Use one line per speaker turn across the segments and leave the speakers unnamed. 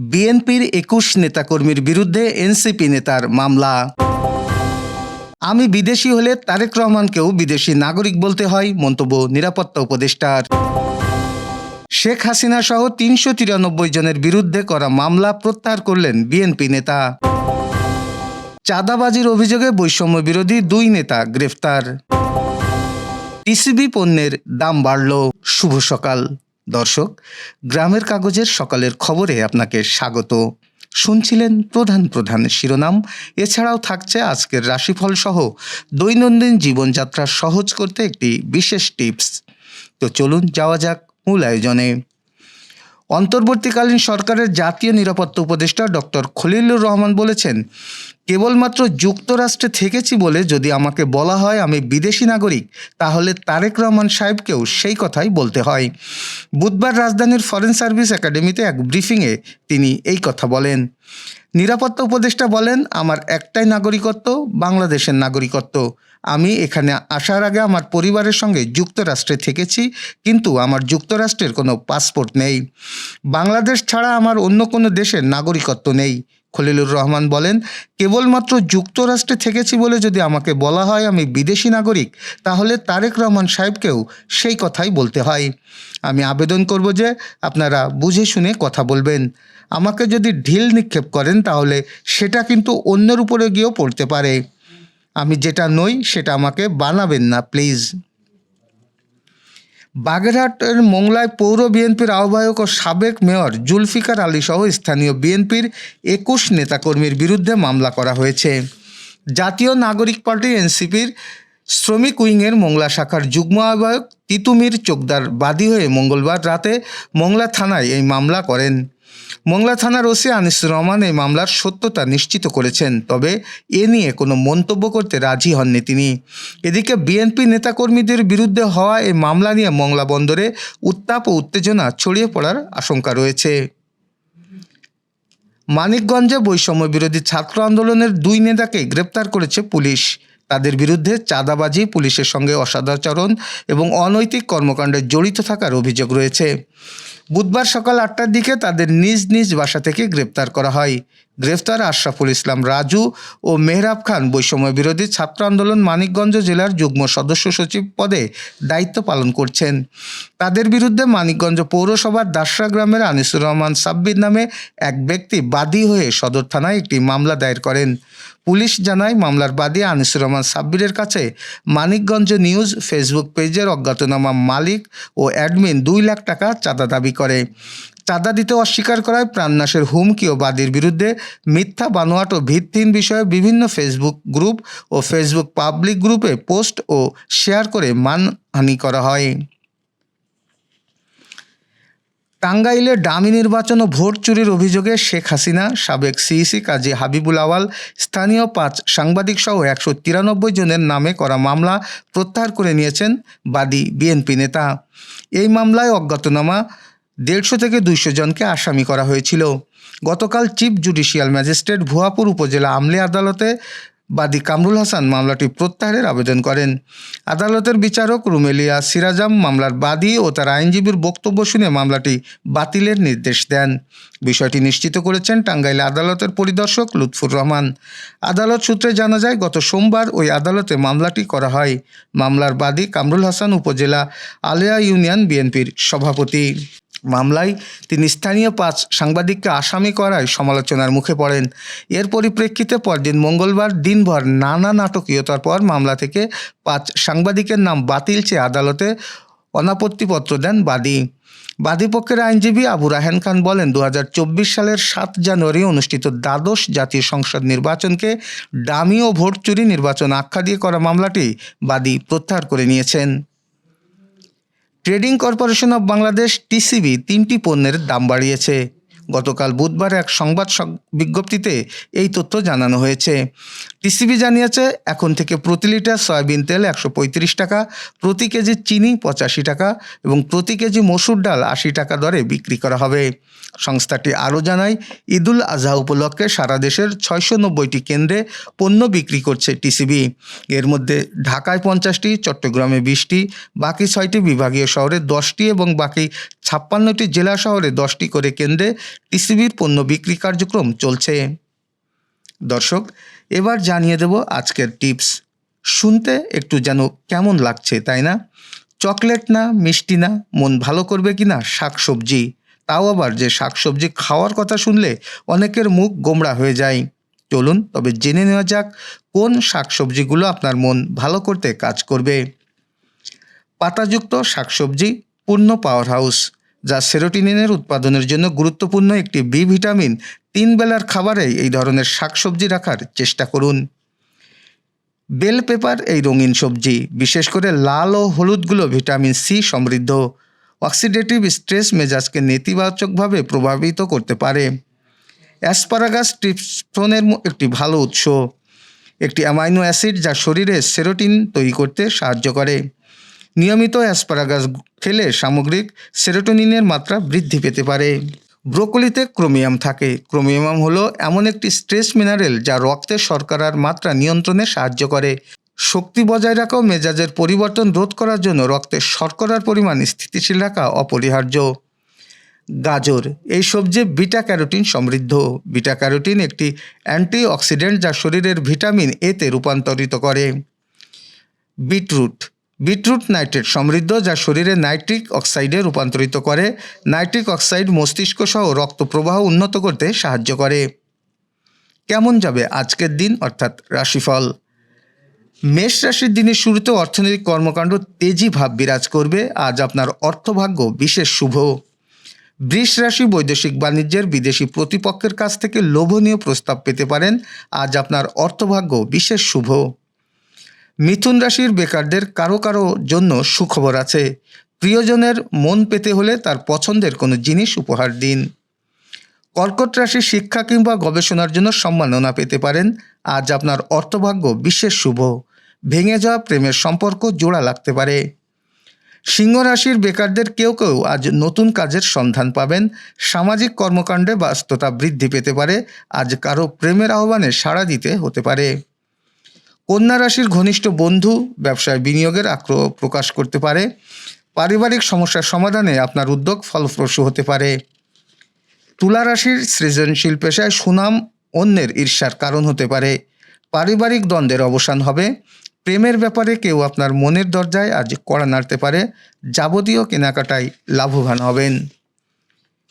বিএনপির একুশ নেতাকর্মীর বিরুদ্ধে এনসিপি নেতার মামলা। আমি বিদেশি হলে তারেক রহমানকেও বিদেশি নাগরিক বলতে হয়, মন্তব্য নিরাপত্তা উপদেষ্টার। শেখ হাসিনা সহ তিনশো তিরানব্বই জনের বিরুদ্ধে করা মামলা প্রত্যাহার করলেন বিএনপি নেতা। চাঁদাবাজির অভিযোগে বৈষম্য বিরোধী দুই নেতা গ্রেফতার। টিসিবি পণ্যের দাম বাড়ল। শুভ সকাল। দর্শক, গ্রামের কাগজের সকালের খবরে আপনাকে স্বাগত। শুনছিলেন প্রধান প্রধান শিরোনাম। এছাড়াও থাকছে আজকের রাশিফল সহ দৈনন্দিন জীবনযাত্রা সহজ করতে একটি বিশেষ টিপস। তো চলুন যাওয়া যাক মূল আয়োজনে। অন্তর্বর্তীকালীন সরকারের জাতীয় নিরাপত্তা উপদেষ্টা ডক্টর খলিলুর রহমান বলেছেন কেবলমাত্র যুক্তরাষ্ট্রে থেকেছি বলে যদি আমাকে বলা হয় আমি বিদেশি নাগরিক, তাহলে তারেক রহমান সাহেবকেও সেই কথাই বলতে হয়। বুধবার রাজধানীর ফরেন সার্ভিস একাডেমিতে এক ব্রিফিংয়ে তিনি এই কথা বলেন। নিরাপত্তা উপদেষ্টা বলেন, আমার একটাই নাগরিকত্ব, বাংলাদেশের নাগরিকত্ব। আমি এখানে আসার আগে আমার পরিবারের সঙ্গে যুক্তরাষ্ট্রে থেকেছি, কিন্তু আমার যুক্তরাষ্ট্রের কোনো পাসপোর্ট নেই। বাংলাদেশ ছাড়া আমার অন্য কোনো দেশের নাগরিকত্ব নেই। খলিলুর রহমান বলেন, কেবলমাত্র যুক্তরাষ্ট্রে থেকেছি বলে যদি আমাকে বলা হয় আমি বিদেশি নাগরিক, তাহলে তারেক রহমান সাহেবকেও সেই কথাই বলতে হয়। আমি আবেদন করব যে আপনারা বুঝে শুনে কথা বলবেন। আমাকে যদি ঢিল নিক্ষেপ করেন তাহলে সেটা কিন্তু অন্যের উপরে গিয়েও পড়তে পারে। আমি যেটা নই সেটা আমাকে বানাবেন না, প্লিজ। বাগেরহাটের মোংলায় পৌর বিএনপির আহ্বায়ক ও সাবেক মেয়র জুলফিকার আলী সহ স্থানীয় বিএনপির একুশ নেতাকর্মীর বিরুদ্ধে মামলা করা হয়েছে। জাতীয় নাগরিক পার্টি এনসিপির শ্রমিক উইংয়ের মোংলা শাখার যুগ্ম আহ্বায়ক তিতুমির চোকদার বাদী হয়ে মঙ্গলবার রাতে মোংলা থানায় এই মামলা করেন। মোংলা থানার ওসি আনিসুর রহমান এই মামলার সত্যতা নিশ্চিত করেছেন, তবে এ নিয়ে কোনো মন্তব্য করতে রাজি হননি তিনি। এদিকে বিএনপি নেতাকর্মীদের বিরুদ্ধে হওয়া এই মামলা নিয়ে মংলা বন্দরে উত্তাপ ও উত্তেজনা ছড়িয়ে পড়ার আশঙ্কা রয়েছে। মানিকগঞ্জে বৈষম্য বিরোধী ছাত্র আন্দোলনের দুই নেতাকে গ্রেপ্তার করেছে পুলিশ। তাদের বিরুদ্ধে চাঁদাবাজি, পুলিশের সঙ্গে অসদাচরণ এবং অনৈতিক কর্মকাণ্ডে জড়িত থাকার অভিযোগ রয়েছে। বুধবার সকাল আটটার দিকে তাদের নিজ নিজ বাসা থেকে গ্রেপ্তার করা হয়। গ্রেফতার আশরাফুল ইসলাম রাজু ও মেহরাব খান বৈষম্য বিরোধী ছাত্র আন্দোলন মানিকগঞ্জ জেলার যুগ্ম সদস্য সচিব পদে দায়িত্ব পালন করছেন। তাদের বিরুদ্ধে মানিকগঞ্জ পৌরসভার দাসরা গ্রামের আনিসুর রহমান সাব্বির নামে এক ব্যক্তি বাদী হয়ে সদর থানায় একটি মামলা দায়ের করেন। পুলিশ জানায় মামলার বাদী আনিসুর রহমান সাব্বিরের কাছে মানিকগঞ্জ নিউজ ফেসবুক পেজের অজ্ঞাতনামা মালিক ও অ্যাডমিন দুই লাখ টাকা চাঁদা দাবি করে। চাঁদা দিতে অস্বীকার করায় প্রাণনাশের হুমকি ও বাদীর বিরুদ্ধে মিথ্যা বানোয়াট ও ভিত্তিহীন বিষয়ে বিভিন্ন ফেসবুক গ্রুপ ও ফেসবুক পাবলিক গ্রুপে পোস্ট ও শেয়ার করে মানহানি করা হয়। টাঙ্গাইলে ডামি নির্বাচন ও ভোট চুরির অভিযোগে শেখ হাসিনা, সাবেক সিইসি কাজী হাবিবুল আওয়াল, স্থানীয় পাঁচ সাংবাদিক সহ একশো তিরানব্বই জনের নামে করা মামলা প্রত্যাহার করে নিয়েছেন বাদী বিএনপি নেতা। এই মামলায় অজ্ঞাতনামা দেড়শো থেকে দুইশো জনকে আসামি করা হয়েছিল। গতকাল চিফ জুডিশিয়াল ম্যাজিস্ট্রেট ভুয়াপুর উপজেলা আমলি আদালতে বাদী কামরুল হাসান মামলাটি প্রত্যাহারের আবেদন করেন। আদালতের বিচারক রুমেলিয়া সিরাজাম মামলার বাদী ও তার আইনজীবীর বক্তব্য শুনে মামলাটি বাতিলের নির্দেশ দেন। বিষয়টি নিশ্চিত করেছেন টাঙ্গাইল আদালতের পরিদর্শক লুৎফুর রহমান। আদালত সূত্রে জানা যায়, গত সোমবার ওই আদালতে মামলাটি করা হয়। মামলার বাদী কামরুল হাসান উপজেলা আলেয়া ইউনিয়ন বিএনপির সভাপতি। মামলায় তিনি স্থানীয় পাঁচ সাংবাদিককে আসামি করায় সমালোচনার মুখে পড়েন। এর পরিপ্রেক্ষিতে পরদিন মঙ্গলবার দিনভর নানা নাটকীয়তার পর মামলা থেকে পাঁচ সাংবাদিকের নাম বাতিল চেয়ে আদালতে অনাপত্তিপত্র দেন বাদী। বাদীপক্ষের আইনজীবী আবু রাহেন খান বলেন দু হাজার চব্বিশ সালের সাত জানুয়ারি অনুষ্ঠিত দ্বাদশ জাতীয় সংসদ নির্বাচনকে ডামি ও ভোট চুরি নির্বাচন আখ্যা দিয়ে করা মামলাটি বাদী প্রত্যাহার করে নিয়েছেন। Trading corporation of Bangladesh TCB তিনটি পণ্যের দাম বাড়িয়েছে। গতকাল বুধবার এক সংবাদ বিজ্ঞপ্তিতে এই তথ্য জানানো হয়েছে। টিসিবি জানিয়েছে, এখন থেকে প্রতি লিটার সয়াবিন তেল একশো পঁয়ত্রিশ টাকা, প্রতি কেজি চিনি পঁচাশি টাকা এবং প্রতি কেজি মসুর ডাল আশি টাকা দরে বিক্রি করা হবে। সংস্থাটি আরও জানায়, ঈদুল আজহা উপলক্ষে সারা দেশের ছয়শো নব্বইটি কেন্দ্রে পণ্য বিক্রি করছে টিসিবি। এর মধ্যে ঢাকায় পঞ্চাশটি, চট্টগ্রামে বিশটি, বাকি ছয়টি বিভাগীয় শহরে দশটি এবং বাকি ছাপ্পান্নটি জেলা শহরে দশটি করে কেন্দ্রে টিসিবির পণ্য বিক্রি কার্যক্রম চলছে। দর্শক, এবার জানিয়ে দেব আজকের টিপস। শুনতে একটু যেন কেমন লাগছে, তাই না? চকলেট না, মিষ্টি না, মন ভালো করবে কি না শাকসবজি? তাও আবার যে শাকসবজি খাওয়ার কথা শুনলে অনেকের মুখ গোমড়া হয়ে যায়। চলুন, তবে জেনে নেওয়া যাক কোন শাকসবজিগুলো আপনার মন ভালো করতে কাজ করবে। পাতাযুক্ত শাকসবজি, পূর্ণ পাওয়ার হাউস যা সেরোটিনিনের উৎপাদনের জন্য গুরুত্বপূর্ণ একটি বি ভিটামিন তিন বেলার খাবারে এই ধরনের শাকসবজি রাখার চেষ্টা করুন। বেল পেপার এই রঙিন সবজি, বিশেষ করে লাল ও হলুদগুলো ভিটামিন সি সমৃদ্ধ। অক্সিডেটিভ স্ট্রেস মেজাজকে নেতিবাচকভাবে প্রভাবিত করতে পারে। অ্যাসপারাগাস ট্রিপসনের একটি ভালো উৎস। একটি অ্যামাইনো অ্যাসিড যা শরীরে সেরোটিন তৈরি করতে সাহায্য করে। নিয়মিত অ্যাসপারাগাস খেলে সামগ্রিক সেরোটোনিনের মাত্রা বৃদ্ধি পেতে পারে। ব্রোকলিতে ক্রোমিয়াম থাকে। ক্রোমিয়াম হলো এমন একটি স্ট্রেস মিনারেল যা রক্তে শর্করার মাত্রা নিয়ন্ত্রণে সাহায্য করে। শক্তি বজায় রাখা মেজাজের পরিবর্তন রোধ করার জন্য রক্তে শর্করার পরিমাণ স্থিতিশীল রাখা অপরিহার্য। গাজর, এই সবজি বিটা ক্যারোটিন সমৃদ্ধ। বিটা ক্যারোটিন একটি অ্যান্টিঅক্সিডেন্ট যা শরীরের ভিটামিন এতে রূপান্তরিত করে। বিটরুট বিটরুট নাইট্রেট সমৃদ্ধ যা শরীরে নাইট্রিক অক্সাইডে রূপান্তরিত করে। নাইট্রিক অক্সাইড মস্তিষ্ক সহ রক্ত প্রবাহ উন্নত করতে সাহায্য করে। কেমন যাবে আজকের দিন? অর্থাৎ রাশিফল। মেষ রাশির দিনের শুরুতে অর্থনৈতিক কর্মকাণ্ড তেজি ভাব বিরাজ করবে। আজ আপনার অর্থভাগ্য বিশেষ শুভ। বৃষ রাশি বৈদেশিক বাণিজ্যের বিদেশি প্রতিপক্ষের কাছ থেকে লোভনীয় প্রস্তাব পেতে পারেন। আজ আপনার অর্থভাগ্য বিশেষ শুভ। মিথুন রাশির বেকারদের কারও কারও জন্য সুখবর আছে। প্রিয়জনের মন পেতে হলে তার পছন্দের কোনো জিনিস উপহার দিন। কর্কট রাশি শিক্ষা কিংবা গবেষণার জন্য সম্মাননা পেতে পারেন। আজ আপনার অর্থভাগ্য বিশেষ শুভ। ভেঙে যাওয়া প্রেমের সম্পর্ক জোড়া লাগতে পারে। সিংহ রাশির বেকারদের কেউ কেউ আজ নতুন কাজের সন্ধান পাবেন। সামাজিক কর্মকাণ্ডে ব্যস্ততা বৃদ্ধি পেতে পারে। আজ কারও প্রেমের আহ্বানে সাড়া দিতে হতে পারে। কন্যা রাশির ঘনিষ্ঠ বন্ধু ব্যবসায় বিনিয়োগের আগ্রহ প্রকাশ করতে পারে। পারিবারিক সমস্যার সমাধানে আপনার উদ্যোগ ফলপ্রসূ হতে পারে। তুলা রাশির সৃজনশীল পেশায় সুনাম অন্যের ঈর্ষার কারণ হতে পারে। পারিবারিক দ্বন্দ্বের অবসান হবে। প্রেমের ব্যাপারে কেউ আপনার মনের দরজায় আজ কড়া নাড়তে পারে। যাবতীয় কেনাকাটায় লাভবান হবেন।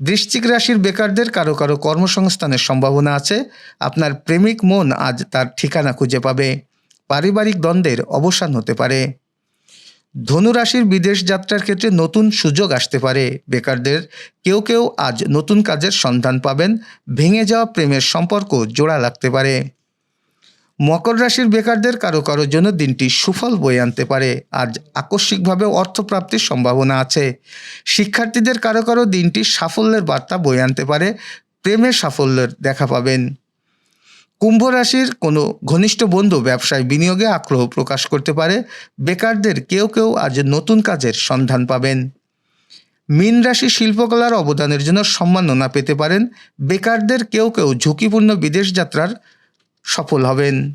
বৃশ্চিক রাশির বেকারদের কারও কারও কর্মসংস্থানের সম্ভাবনা আছে। আপনার প্রেমিক মন আজ তার ঠিকানা খুঁজে পাবে। পারিবারিক দ্বন্দ্বের অবসান হতে পারে। ধনুরাশির বিদেশ যাত্রার ক্ষেত্রে নতুন সুযোগ আসতে পারে। বেকারদের কেউ কেউ আজ নতুন কাজের সন্ধান পাবেন। ভেঙে যাওয়া প্রেমের সম্পর্ক জোড়া লাগতে পারে। মকর রাশির বেকারদের কারও কারোর জন্য দিনটি সুফল বয়ে আনতে পারে। আজ আকস্মিকভাবে অর্থপ্রাপ্তির সম্ভাবনা আছে। শিক্ষার্থীদের কারও কারও দিনটি সাফল্যের বার্তা বয়ে আনতে পারে। প্রেমের সাফল্যের দেখা পাবেন। কুম্ভ রাশির কোনো ঘনিষ্ঠ বন্ধু ব্যবসায় বিনিয়োগে আগ্রহ প্রকাশ করতে পারে। বেকারদের কেউ কেউ আজ নতুন কাজের সন্ধান পাবেন। মীন রাশি শিল্পকলার অবদানের জন্য সম্মাননা পেতে পারেন। বেকারদের কেউ কেউ ঝুঁকিপূর্ণ বিদেশ যাত্রার সফল হবেন।